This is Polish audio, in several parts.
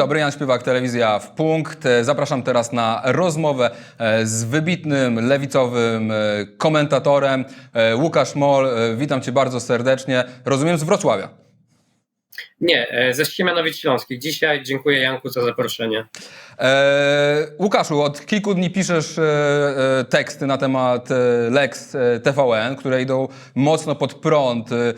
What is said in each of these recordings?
Dobry, Jan Śpiewak, telewizja w punkt. E, Zapraszam teraz na rozmowę e, z wybitnym lewicowym e, komentatorem Łukasz Mol. Witam cię bardzo serdecznie. Rozumiem z Wrocławia. Nie, e, ze Siemianowic Śląskich. Dzisiaj dziękuję Janku za zaproszenie. E, Łukaszu, od kilku dni piszesz e, e, teksty na temat e, Lex e, TVN, które idą mocno pod prąd e,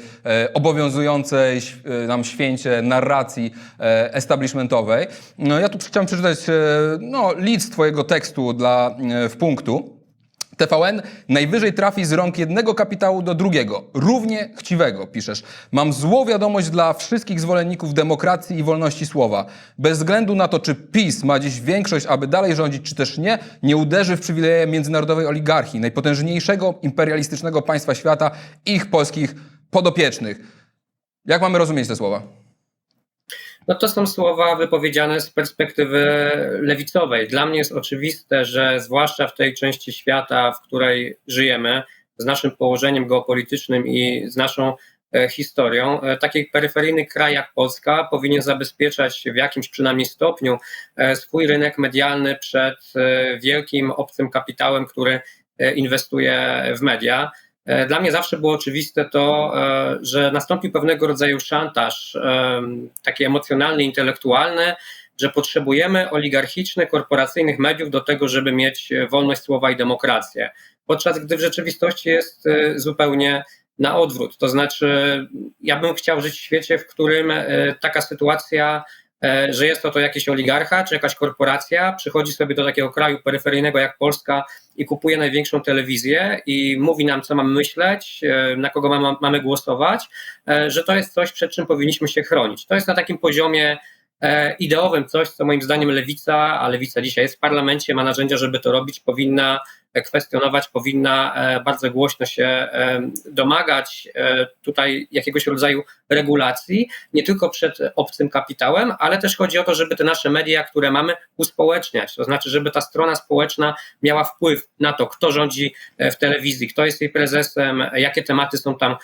obowiązującej e, nam święcie narracji e, establishmentowej. No, ja tu chciałem przeczytać e, no, list twojego tekstu dla e, w punktu. TVN najwyżej trafi z rąk jednego kapitału do drugiego, równie chciwego, piszesz. Mam złą wiadomość dla wszystkich zwolenników demokracji i wolności słowa. Bez względu na to, czy PiS ma dziś większość, aby dalej rządzić, czy też nie, nie uderzy w przywileje międzynarodowej oligarchii, najpotężniejszego imperialistycznego państwa świata, ich polskich podopiecznych. Jak mamy rozumieć te słowa? No to są słowa wypowiedziane z perspektywy lewicowej. Dla mnie jest oczywiste, że zwłaszcza w tej części świata, w której żyjemy, z naszym położeniem geopolitycznym i z naszą e, historią, e, taki peryferyjny kraj jak Polska powinien zabezpieczać w jakimś przynajmniej stopniu e, swój rynek medialny przed wielkim obcym kapitałem, który inwestuje w media. E, Dla mnie zawsze było oczywiste to, e, że nastąpił pewnego rodzaju szantaż, e, taki emocjonalny, intelektualny, że potrzebujemy oligarchicznych, korporacyjnych mediów do tego, żeby mieć wolność słowa i demokrację. Podczas gdy w rzeczywistości jest zupełnie na odwrót. To znaczy, ja bym chciał żyć w świecie, w którym taka sytuacja że jest to, to jakiś oligarcha czy jakaś korporacja, przychodzi sobie do takiego kraju peryferyjnego jak Polska i kupuje największą telewizję i mówi nam, co mamy myśleć, e, na kogo mamy, mamy głosować, e, że to jest coś, przed czym powinniśmy się chronić. To jest na takim poziomie e, ideowym coś, co moim zdaniem lewica, a lewica dzisiaj jest w parlamencie, ma narzędzia, żeby to robić, powinna kwestionować, powinna e, bardzo głośno się e, domagać e, tutaj jakiegoś rodzaju regulacji, nie tylko przed obcym kapitałem, ale też chodzi o to, żeby te nasze media, które mamy, uspołeczniać. To znaczy, żeby ta strona społeczna miała wpływ na to, kto rządzi w telewizji, kto jest jej prezesem, jakie tematy są tam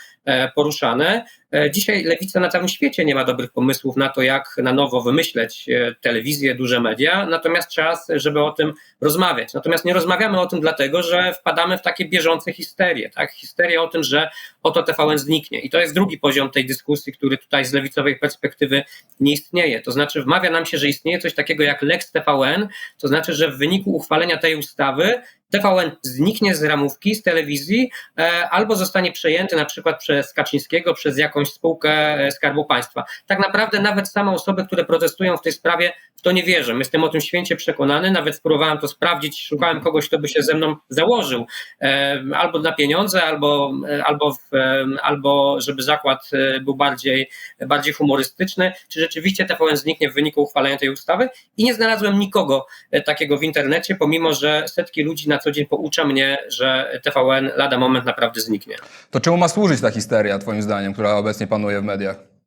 poruszane. Dzisiaj lewica na całym świecie nie ma dobrych pomysłów na to, jak na nowo wymyśleć telewizję, duże media, natomiast czas, żeby o tym rozmawiać. Natomiast nie rozmawiamy o tym dlatego, że wpadamy w takie bieżące histerie, tak? Histeria o tym, że oto TVN zniknie. I to jest drugi poziom tej dyskusji, który tutaj z lewicowej perspektywy nie istnieje. To znaczy wmawia nam się, że istnieje coś takiego jak Lex TVN, to znaczy, że w wyniku uchwalenia tej ustawy TVN zniknie z ramówki, z telewizji, e, albo zostanie przejęty na przykład przez Kaczyńskiego, przez jakąś spółkę e, Skarbu Państwa. Tak naprawdę nawet same osoby, które protestują w tej sprawie, w to nie wierzę. Jestem o tym święcie przekonany, nawet spróbowałem to sprawdzić, szukałem kogoś, kto by się ze mną założył, e, albo na pieniądze, albo, albo, w, albo żeby zakład był bardziej, bardziej humorystyczny, czy rzeczywiście TVN zniknie w wyniku uchwalenia tej ustawy i nie znalazłem nikogo takiego w internecie, pomimo że setki ludzi na co dzień poucza mnie, że TVN lada moment naprawdę zniknie. To czemu ma służyć ta histeria, twoim zdaniem, która obecnie panuje w mediach?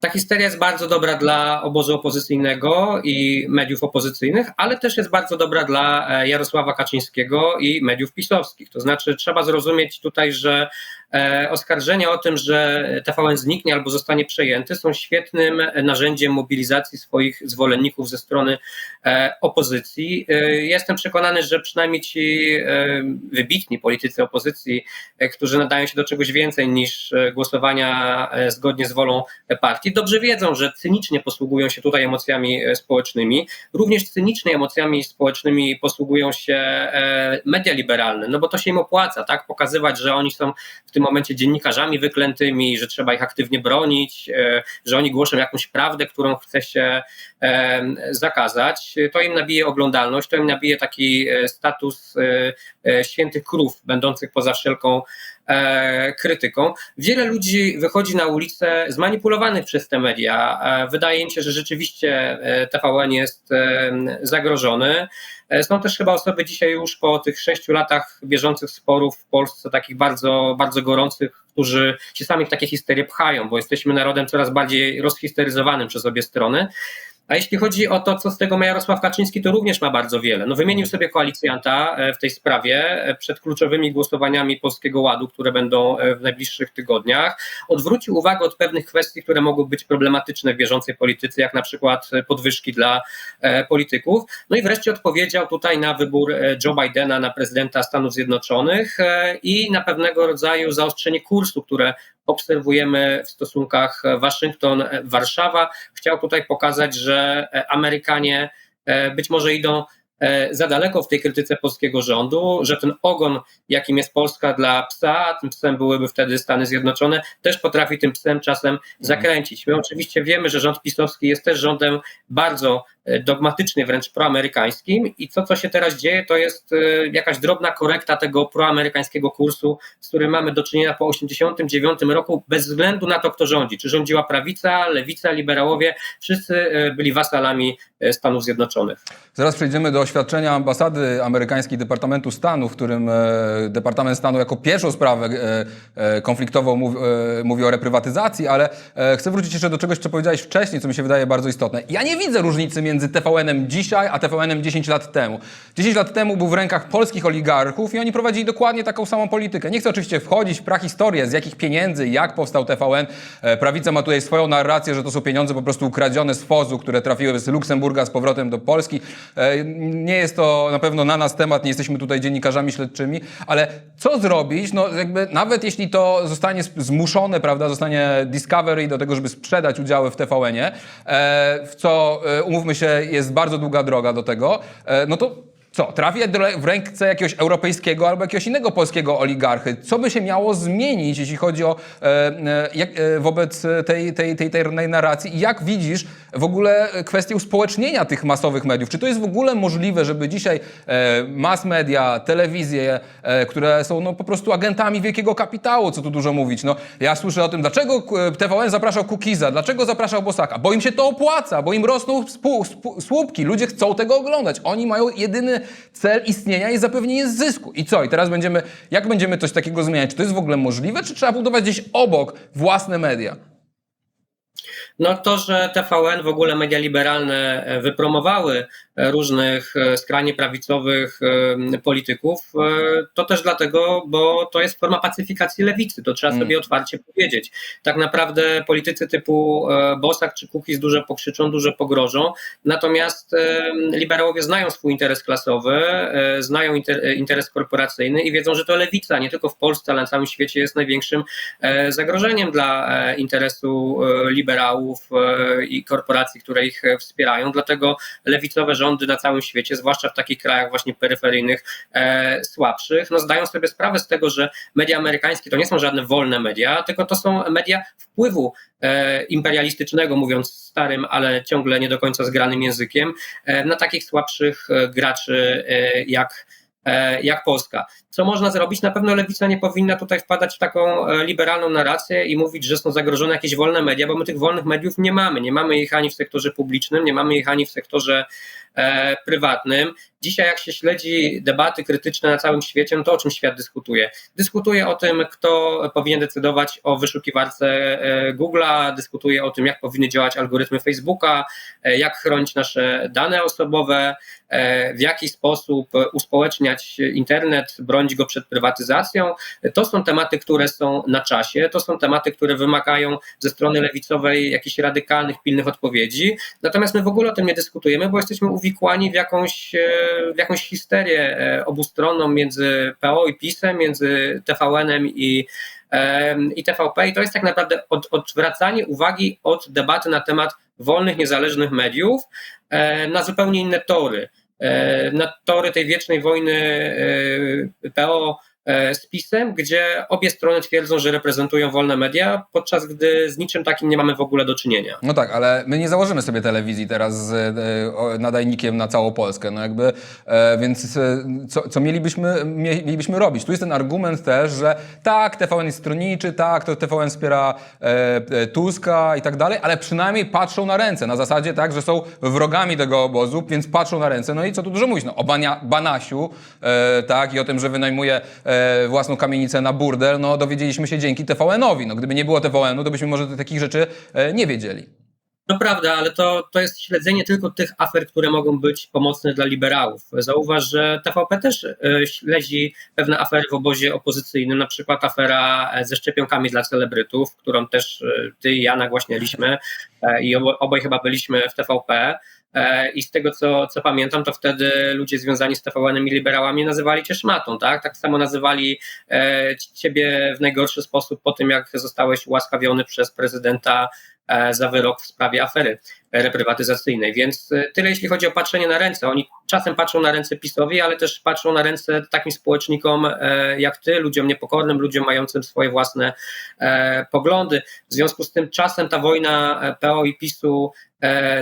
Ta histeria jest bardzo dobra dla obozu opozycyjnego i mediów opozycyjnych, ale też jest bardzo dobra dla e, Jarosława Kaczyńskiego i mediów pisowskich. To znaczy, trzeba zrozumieć tutaj, że e, oskarżenia o tym, że TVN zniknie albo zostanie przejęty, są świetnym narzędziem mobilizacji swoich zwolenników ze strony e, opozycji. E, Jestem przekonany, że przynajmniej ci e, wybitni politycy opozycji, e, którzy nadają się do czegoś więcej niż e, głosowania e, zgodnie z wolą e, partii, dobrze wiedzą, że cynicznie posługują się tutaj emocjami e, społecznymi. Również cynicznie emocjami społecznymi posługują się e, media liberalne, no bo to się im opłaca, tak? Pokazywać, że oni są w tym momencie dziennikarzami wyklętymi, że trzeba ich aktywnie bronić, e, że oni głoszą jakąś prawdę, którą chce się zakazać. To im nabije oglądalność, to im nabije taki status świętych krów, będących poza wszelką krytyką. Wiele ludzi wychodzi na ulicę zmanipulowanych przez te media. E, Wydaje im się, że rzeczywiście e, TVN jest e, zagrożony. E, Są też chyba osoby dzisiaj już po tych sześciu latach bieżących sporów w Polsce, takich bardzo, bardzo gorących, którzy się sami w takie histerie pchają, bo jesteśmy narodem coraz bardziej rozhisteryzowanym przez obie strony. A jeśli chodzi o to, co z tego ma Jarosław Kaczyński, to również ma bardzo wiele. No, wymienił sobie koalicjanta e, w tej sprawie e, przed kluczowymi głosowaniami Polskiego Ładu, które będą e, w najbliższych tygodniach. Odwrócił uwagę od pewnych kwestii, które mogą być problematyczne w bieżącej polityce, jak na przykład podwyżki dla polityków. No i wreszcie odpowiedział tutaj na wybór Joe Bidena na prezydenta Stanów Zjednoczonych i na pewnego rodzaju zaostrzenie kursu, które obserwujemy w stosunkach Waszyngton-Warszawa. Chciał tutaj pokazać, że e, Amerykanie e, być może idą za daleko w tej krytyce polskiego rządu, że ten ogon, jakim jest Polska dla psa, tym psem byłyby wtedy Stany Zjednoczone, też potrafi tym psem czasem zakręcić. My oczywiście wiemy, że rząd pisowski jest też rządem bardzo e, dogmatycznie, wręcz proamerykańskim i to, co się teraz dzieje, to jest e, jakaś drobna korekta tego proamerykańskiego kursu, z którym mamy do czynienia po 1989 roku, bez względu na to, kto rządzi. Czy rządziła prawica, lewica, liberałowie, wszyscy e, byli wasalami e, Stanów Zjednoczonych. Zaraz przejdziemy do oświadczenia ambasady amerykańskiej Departamentu Stanu, w którym e, Departament Stanu jako pierwszą sprawę e, e, konfliktową mówi, o reprywatyzacji, ale chcę wrócić jeszcze do czegoś, co powiedziałeś wcześniej, co mi się wydaje bardzo istotne. Ja nie widzę różnicy między TVN-em dzisiaj, a TVN-em 10 lat temu. 10 lat temu był w rękach polskich oligarchów i oni prowadzili dokładnie taką samą politykę. Nie chcę oczywiście wchodzić w prahistorię, z jakich pieniędzy, jak powstał TVN. Prawica ma tutaj swoją narrację, że to są pieniądze po prostu ukradzione z FOZ-u, które trafiły z Luksemburga z powrotem do Polski. Nie jest to na pewno na nas temat, nie jesteśmy tutaj dziennikarzami śledczymi, ale co zrobić, no jakby nawet jeśli to zostanie zmuszone, prawda, zostanie Discovery do tego, żeby sprzedać udziały w TVN-ie, e, w co, e, umówmy się, jest bardzo długa droga do tego, e, no to co, trafi do- w ręce jakiegoś europejskiego albo jakiegoś innego polskiego oligarchy. Co by się miało zmienić, jeśli chodzi o e, e, jak, e, wobec tej, tej, tej, tej narracji i jak widzisz w ogóle kwestię uspołecznienia tych masowych mediów? Czy to jest w ogóle możliwe, żeby dzisiaj e, mass media, telewizje, e, które są no, po prostu agentami wielkiego kapitału, co tu dużo mówić, no ja słyszę o tym, dlaczego TVN zapraszał Kukiza, dlaczego zapraszał Bosaka, bo im się to opłaca, bo im rosną słupki, ludzie chcą tego oglądać, oni mają jedyny cel istnienia jest zapewnienie zysku. I co? I teraz będziemy, jak będziemy coś takiego zmieniać? Czy to jest w ogóle możliwe, czy trzeba budować gdzieś obok własne media? No to, że TVN, w ogóle media liberalne e, wypromowały e, różnych e, skrajnie prawicowych polityków, to też dlatego, bo to jest forma pacyfikacji lewicy, to trzeba Mm. sobie otwarcie powiedzieć. Tak naprawdę politycy typu Bosak czy Kukiz dużo pokrzyczą, dużo pogrożą, natomiast liberałowie znają swój interes klasowy, znają inter, interes korporacyjny i wiedzą, że to lewica, nie tylko w Polsce, ale na całym świecie jest największym zagrożeniem dla interesu liberałów e, i korporacji, które ich e, wspierają. Dlatego lewicowe rządy na całym świecie, zwłaszcza w takich krajach właśnie peryferyjnych, e, słabszych, no zdają sobie sprawę z tego, że media amerykańskie to nie są żadne wolne media, tylko to są media wpływu imperialistycznego, mówiąc starym, ale ciągle nie do końca zgranym językiem, na takich słabszych graczy jak jak Polska. Co można zrobić? Na pewno lewica nie powinna tutaj wpadać w taką e, liberalną narrację i mówić, że są zagrożone jakieś wolne media, bo my tych wolnych mediów nie mamy. Nie mamy ich ani w sektorze publicznym, nie mamy ich ani w sektorze e, prywatnym. Dzisiaj, jak się śledzi debaty krytyczne na całym świecie, no to o czym świat dyskutuje? Dyskutuje o tym, kto powinien decydować o wyszukiwarce e, Google'a, dyskutuje o tym, jak powinny działać algorytmy Facebooka, e, jak chronić nasze dane osobowe, e, w jaki sposób uspołeczniać internet, bronić go przed prywatyzacją. To są tematy, które są na czasie, to są tematy, które wymagają ze strony lewicowej jakichś radykalnych, pilnych odpowiedzi. Natomiast my w ogóle o tym nie dyskutujemy, bo jesteśmy uwikłani w jakąś, e, w jakąś histerię e, obustronną między PO i PiSem, między TVN-em i em, i TVP i to jest tak naprawdę od, odwracanie uwagi od debaty na temat wolnych, niezależnych mediów e, na zupełnie inne tory. E, na tory tej wiecznej wojny e, PO e, z PiSem, gdzie obie strony twierdzą, że reprezentują wolne media, podczas gdy z niczym takim nie mamy w ogóle do czynienia. No tak, ale my nie założymy sobie telewizji teraz z e, nadajnikiem na całą Polskę, no jakby, e, więc e, co, co mielibyśmy, mie, mielibyśmy robić? Tu jest ten argument też, że tak, TVN jest stronniczy, tak, to TVN wspiera e, e, Tuska i tak dalej, ale przynajmniej patrzą na ręce, na zasadzie tak, że są wrogami tego obozu, więc patrzą na ręce. No i co tu dużo mówić, no o Bania, Banasiu, e, tak, i o tym, że wynajmuje e, własną kamienicę na burdel, no dowiedzieliśmy się dzięki TVN-owi. No gdyby nie było TVN-u, to byśmy może takich rzeczy e, nie wiedzieli. To prawda, ale to, to jest śledzenie tylko tych afer, które mogą być pomocne dla liberałów. Zauważ, że TVP też e, śledzi pewne afery w obozie opozycyjnym, na przykład afera ze szczepionkami dla celebrytów, którą też ty i ja nagłaśnialiśmy i obaj chyba byliśmy w TVP. I z tego, co, co pamiętam, to wtedy ludzie związani z TVN liberałami nazywali cię szmatą, tak? Tak samo nazywali ciebie w najgorszy sposób po tym, jak zostałeś ułaskawiony przez prezydenta E, za wyrok w sprawie afery reprywatyzacyjnej. Więc e, tyle jeśli chodzi o patrzenie na ręce. Oni czasem patrzą na ręce PiSowi, ale też patrzą na ręce takim społecznikom e, jak ty, ludziom niepokornym, ludziom mającym swoje własne poglądy. W związku z tym czasem ta wojna PO i PiSu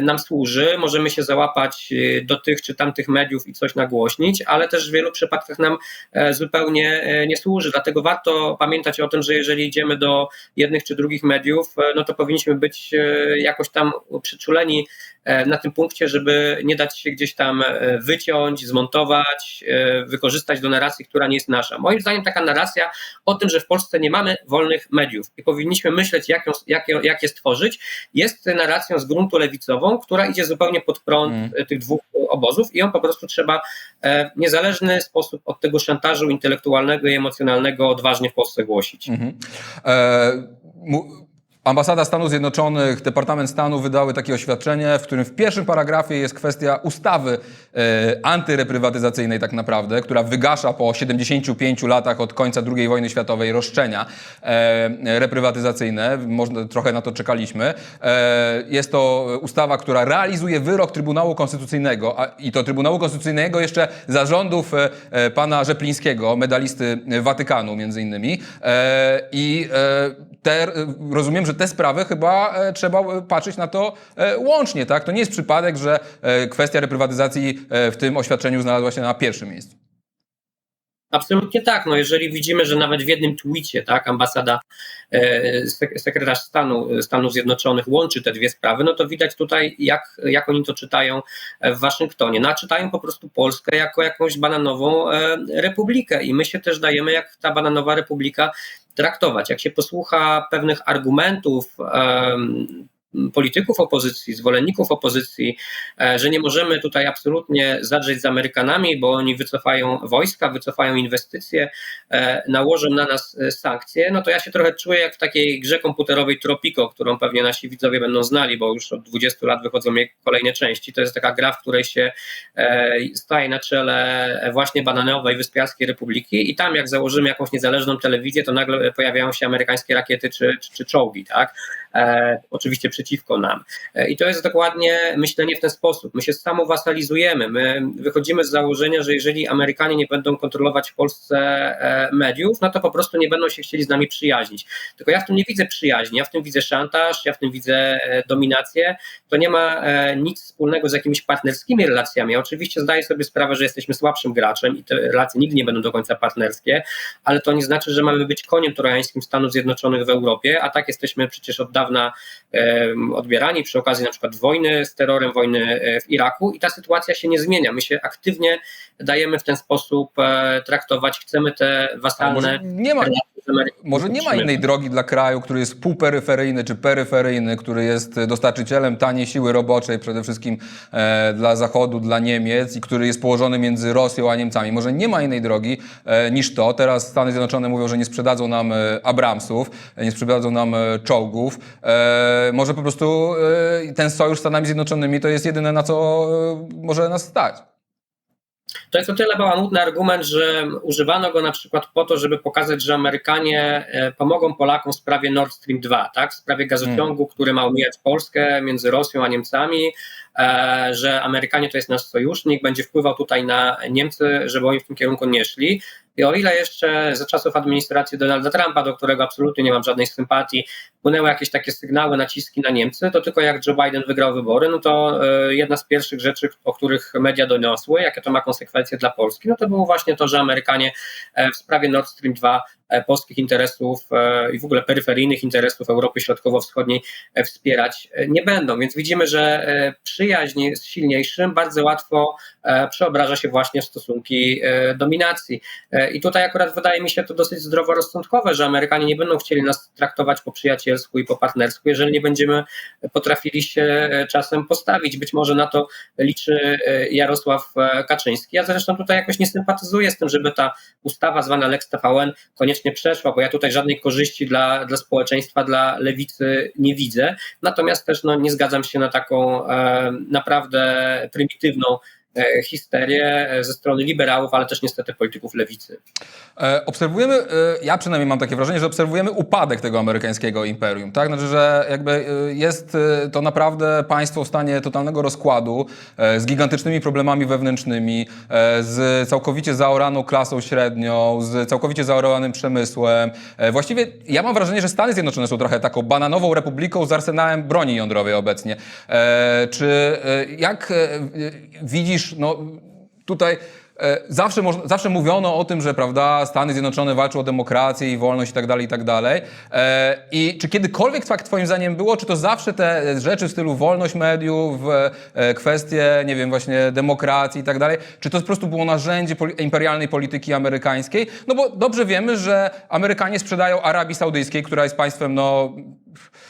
nam służy, możemy się załapać do tych czy tamtych mediów i coś nagłośnić, ale też w wielu przypadkach nam zupełnie nie służy. Dlatego warto pamiętać o tym, że jeżeli idziemy do jednych czy drugich mediów, no to powinniśmy być jakoś tam przyczuleni E, na tym punkcie, żeby nie dać się gdzieś tam e, wyciąć, zmontować, e, wykorzystać do narracji, która nie jest nasza. Moim zdaniem taka narracja o tym, że w Polsce nie mamy wolnych mediów i powinniśmy myśleć, jak, ją, jak, jak je stworzyć, jest narracją z gruntu lewicową, która idzie zupełnie pod prąd mm. tych dwóch obozów i ją po prostu trzeba w niezależny sposób od tego szantażu intelektualnego i emocjonalnego odważnie w Polsce głosić. Mm -hmm. e Ambasada Stanów Zjednoczonych, Departament Stanu wydały takie oświadczenie, w którym w pierwszym paragrafie jest kwestia ustawy e, antyreprywatyzacyjnej tak naprawdę, która wygasza po 75 latach od końca II wojny światowej roszczenia e, reprywatyzacyjne. Można, trochę na to czekaliśmy. E, jest to ustawa, która realizuje wyrok Trybunału Konstytucyjnego a, i to Trybunału Konstytucyjnego jeszcze zarządów e, e, pana Rzeplińskiego, medalisty Watykanu między innymi. E, I te, rozumiem, że te sprawy chyba e, trzeba e, patrzeć na to e, łącznie, tak? To nie jest przypadek, że kwestia reprywatyzacji w tym oświadczeniu znalazła się na pierwszym miejscu. Absolutnie tak. No jeżeli widzimy, że nawet w jednym twicie tak, ambasada, sekretarz stanu Stanów Zjednoczonych łączy te dwie sprawy, no to widać tutaj, jak, jak oni to czytają w Waszyngtonie. No czytają po prostu Polskę jako jakąś bananową republikę i my się też dajemy, jak ta bananowa republika traktować. Jak się posłucha pewnych argumentów polityków opozycji, zwolenników opozycji, e, że nie możemy tutaj absolutnie zadrzeć z Amerykanami, bo oni wycofają wojska, wycofają inwestycje, e, nałożą na nas e, sankcje, no to ja się trochę czuję jak w takiej grze komputerowej Tropico, którą pewnie nasi widzowie będą znali, bo już od 20 lat wychodzą jej kolejne części. To jest taka gra, w której się staje na czele właśnie bananowej Wyspiarskiej Republiki i tam jak założymy jakąś niezależną telewizję, to nagle pojawiają się amerykańskie rakiety czy, czy, czy czołgi, tak? Oczywiście przeciwko nam. E, I to jest dokładnie myślenie w ten sposób. My się samowasalizujemy, my wychodzimy z założenia, że jeżeli Amerykanie nie będą kontrolować w Polsce e, mediów, no to po prostu nie będą się chcieli z nami przyjaźnić. Tylko ja w tym nie widzę przyjaźni, ja w tym widzę szantaż, ja w tym widzę dominację. To nie ma nic wspólnego z jakimiś partnerskimi relacjami. Ja oczywiście zdaję sobie sprawę, że jesteśmy słabszym graczem i te relacje nigdy nie będą do końca partnerskie, ale to nie znaczy, że mamy być koniem trojańskim Stanów Zjednoczonych w Europie, a tak jesteśmy przecież od dawna odbierani przy okazji na przykład wojny z terrorem, wojny e, w Iraku i ta sytuacja się nie zmienia. My się aktywnie dajemy w ten sposób e, traktować, chcemy te wasalne... Nie ma, może nie ma innej drogi dla kraju, który jest półperyferyjny czy peryferyjny, który jest dostarczycielem taniej siły roboczej, przede wszystkim e, dla Zachodu, dla Niemiec i który jest położony między Rosją a Niemcami. Może nie ma innej drogi e, niż to. Teraz Stany Zjednoczone mówią, że nie sprzedadzą nam e, Abramsów, nie sprzedadzą nam e, czołgów. E, może po prostu e, ten sojusz z Stanami Zjednoczonymi to jest jedyne, na co może nas stać. To jest o tyle bałamutny argument, że używano go na przykład po to, żeby pokazać, że Amerykanie e, pomogą Polakom w sprawie Nord Stream 2, tak? w sprawie gazociągu, hmm. który ma omijać Polskę między Rosją a Niemcami, e, że Amerykanie to jest nasz sojusznik, będzie wpływał tutaj na Niemcy, żeby oni w tym kierunku nie szli. I o ile jeszcze za czasów administracji Donalda Trumpa, do którego absolutnie nie mam żadnej sympatii, płynęły jakieś takie sygnały, naciski na Niemcy, to tylko jak Joe Biden wygrał wybory, no to e, jedna z pierwszych rzeczy, o których media doniosły, jakie to ma konsekwencje dla Polski, no to było właśnie to, że Amerykanie e, w sprawie Nord Stream 2 E, polskich interesów e, i w ogóle peryferyjnych interesów Europy Środkowo-Wschodniej e, wspierać nie będą. Więc widzimy, że przyjaźń z silniejszym bardzo łatwo przeobraża się właśnie w stosunki dominacji. I tutaj akurat wydaje mi się to dosyć zdroworozsądkowe, że Amerykanie nie będą chcieli nas traktować po przyjacielsku i po partnersku, jeżeli nie będziemy potrafili się czasem postawić. Być może na to liczy Jarosław Kaczyński. Ja zresztą tutaj jakoś nie sympatyzuję z tym, żeby ta ustawa zwana Lex TVN koniecznie przeszła, bo ja tutaj żadnej korzyści dla, dla społeczeństwa, dla lewicy nie widzę. Natomiast też no, nie zgadzam się na taką e, naprawdę prymitywną histerię e, ze strony liberałów, ale też niestety polityków lewicy. E, obserwujemy, e, ja przynajmniej mam takie wrażenie, że obserwujemy upadek tego amerykańskiego imperium, tak? Znaczy, że jakby e, jest e, to naprawdę państwo w stanie totalnego rozkładu, e, z gigantycznymi problemami wewnętrznymi, e, z całkowicie zaoraną klasą średnią, z całkowicie zaoranym przemysłem. E, Właściwie ja mam wrażenie, że Stany Zjednoczone są trochę taką bananową republiką z arsenałem broni jądrowej obecnie. E, Czy e, jak e, no tutaj e, zawsze, moż- zawsze mówiono o tym, że prawda, Stany Zjednoczone walczą o demokrację i wolność i tak dalej, i tak dalej. E, I czy kiedykolwiek tak twoim zdaniem było, czy to zawsze te rzeczy w stylu wolność mediów, e, kwestie, nie wiem, właśnie demokracji i tak dalej, czy to po prostu było narzędzie poli- imperialnej polityki amerykańskiej? No bo dobrze wiemy, że Amerykanie sprzedają Arabii Saudyjskiej, która jest państwem, no e, e,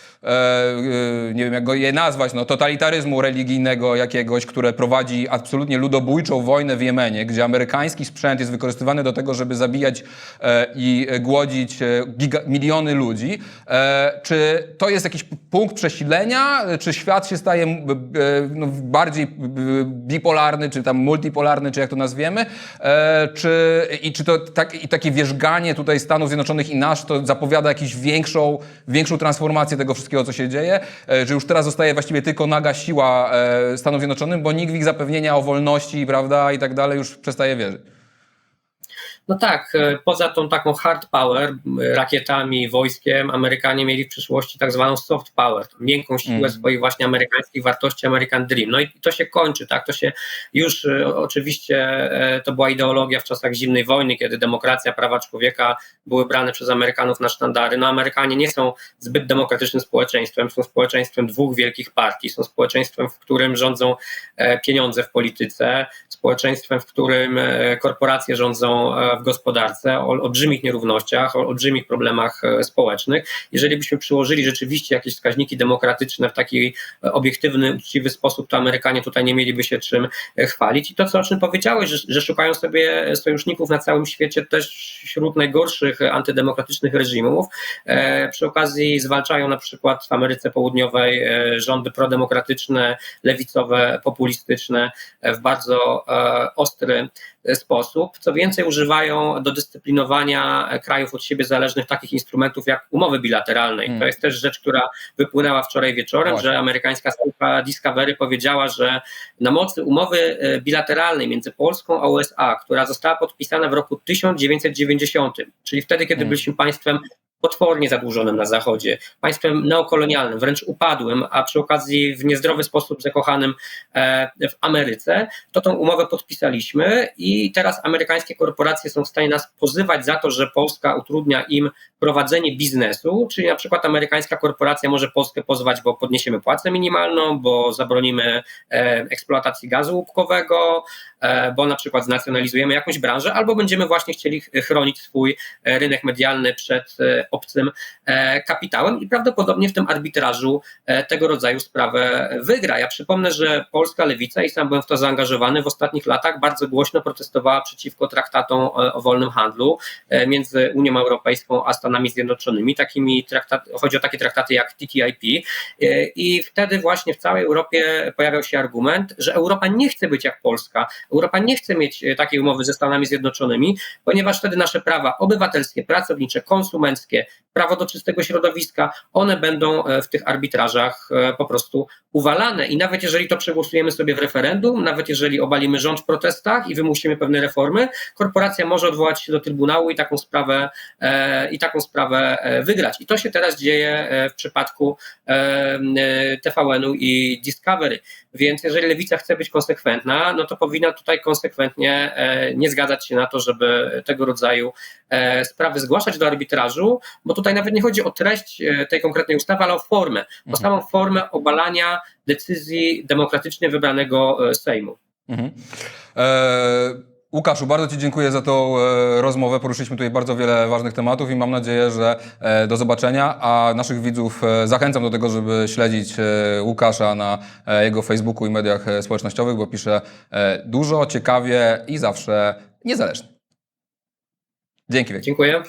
nie wiem jak go je nazwać, no, totalitaryzmu religijnego jakiegoś, które prowadzi absolutnie ludobójczą wojnę w Jemenie, gdzie amerykański sprzęt jest wykorzystywany do tego, żeby zabijać e, i głodzić e, giga, miliony ludzi. E, czy to jest jakiś punkt przesilenia? Czy świat się staje no, bardziej bipolarny, czy tam multipolarny, czy jak to nazwiemy? E, czy, I czy to tak, i takie wierzganie tutaj Stanów Zjednoczonych i nasz to zapowiada jakąś większą, większą transformację tego wszystkiego, co się dzieje? E, że już teraz zostaje właściwie tylko naga siła e, Stanów Zjednoczonych, bo nikt w ich zapewnienia o wolności, prawda, i tak dalej już przestaje wierzyć. No tak, e, poza tą taką hard power, rakietami, wojskiem, Amerykanie mieli w przyszłości tak zwaną soft power, tą miękką siłę Mm. swoich właśnie amerykańskich wartości, American Dream. No i to się kończy, tak, to się już e, oczywiście e, to była ideologia w czasach zimnej wojny, kiedy demokracja, prawa człowieka były brane przez Amerykanów na sztandary. No Amerykanie nie są zbyt demokratycznym społeczeństwem, są społeczeństwem dwóch wielkich partii, są społeczeństwem, w którym rządzą pieniądze w polityce, społeczeństwem, w którym korporacje rządzą w gospodarce, o olbrzymich nierównościach, o olbrzymich problemach e, społecznych. Jeżeli byśmy przyłożyli rzeczywiście jakieś wskaźniki demokratyczne w taki e, obiektywny, uczciwy sposób, to Amerykanie tutaj nie mieliby się czym e, chwalić. I to, co o czym powiedziałeś, że, że szukają sobie sojuszników na całym świecie też wśród najgorszych antydemokratycznych reżimów. Przy okazji zwalczają na przykład w Ameryce Południowej rządy prodemokratyczne, lewicowe, populistyczne w bardzo ostry sposób. Co więcej, używają do dyscyplinowania krajów od siebie zależnych takich instrumentów jak umowy bilateralne. I Hmm. To jest też rzecz, która wypłynęła wczoraj wieczorem, Właśnie. że amerykańska spółka Discovery powiedziała, że na mocy umowy e, bilateralnej między Polską a USA, która została podpisana w roku 1990, czyli wtedy, kiedy Hmm. byliśmy państwem potwornie zadłużonym na Zachodzie, państwem neokolonialnym, wręcz upadłym, a przy okazji w niezdrowy sposób zakochanym e, w Ameryce, to tą umowę podpisaliśmy i teraz amerykańskie korporacje są w stanie nas pozywać za to, że Polska utrudnia im prowadzenie biznesu, czyli na przykład amerykańska korporacja może Polskę pozwać, bo podniesiemy płacę minimalną, bo zabronimy e, eksploatacji gazu łupkowego, bo na przykład znacjonalizujemy jakąś branżę, albo będziemy właśnie chcieli ch- chronić swój e, rynek medialny przed e, obcym e, kapitałem i prawdopodobnie w tym arbitrażu e, tego rodzaju sprawę wygra. Ja przypomnę, że polska lewica, i sam byłem w to zaangażowany, w ostatnich latach bardzo głośno protestowała przeciwko traktatom e, o wolnym handlu e, między Unią Europejską a Stanami Zjednoczonymi. Takimi traktat, chodzi o takie traktaty jak TTIP. E, I wtedy właśnie w całej Europie pojawiał się argument, że Europa nie chce być jak Polska. Europa nie chce mieć e, takiej umowy ze Stanami Zjednoczonymi, ponieważ wtedy nasze prawa obywatelskie, pracownicze, konsumenckie, prawo do czystego środowiska, one będą e, w tych arbitrażach e, po prostu uwalane. I nawet jeżeli to przegłosujemy sobie w referendum, nawet jeżeli obalimy rząd w protestach i wymusimy pewne reformy, korporacja może odwołać się do Trybunału i taką sprawę, i taką sprawę wygrać. I to się teraz dzieje w przypadku TVN-u i Discovery. Więc jeżeli lewica chce być konsekwentna, no to powinna tutaj konsekwentnie e, nie zgadzać się na to, żeby tego rodzaju e, sprawy zgłaszać do arbitrażu, bo tutaj nawet nie chodzi o treść e, tej konkretnej ustawy, ale o formę, o Mhm. samą formę obalania decyzji demokratycznie wybranego Sejmu. Mhm. E, Łukaszu, bardzo Ci dziękuję za tą e, rozmowę. Poruszyliśmy tutaj bardzo wiele ważnych tematów i mam nadzieję, że e, do zobaczenia. A naszych widzów e, zachęcam do tego, żeby śledzić e, Łukasza na e, jego Facebooku i mediach e, społecznościowych, bo pisze e, dużo, ciekawie i zawsze niezależnie. Dzięki wielkie. Dziękuję.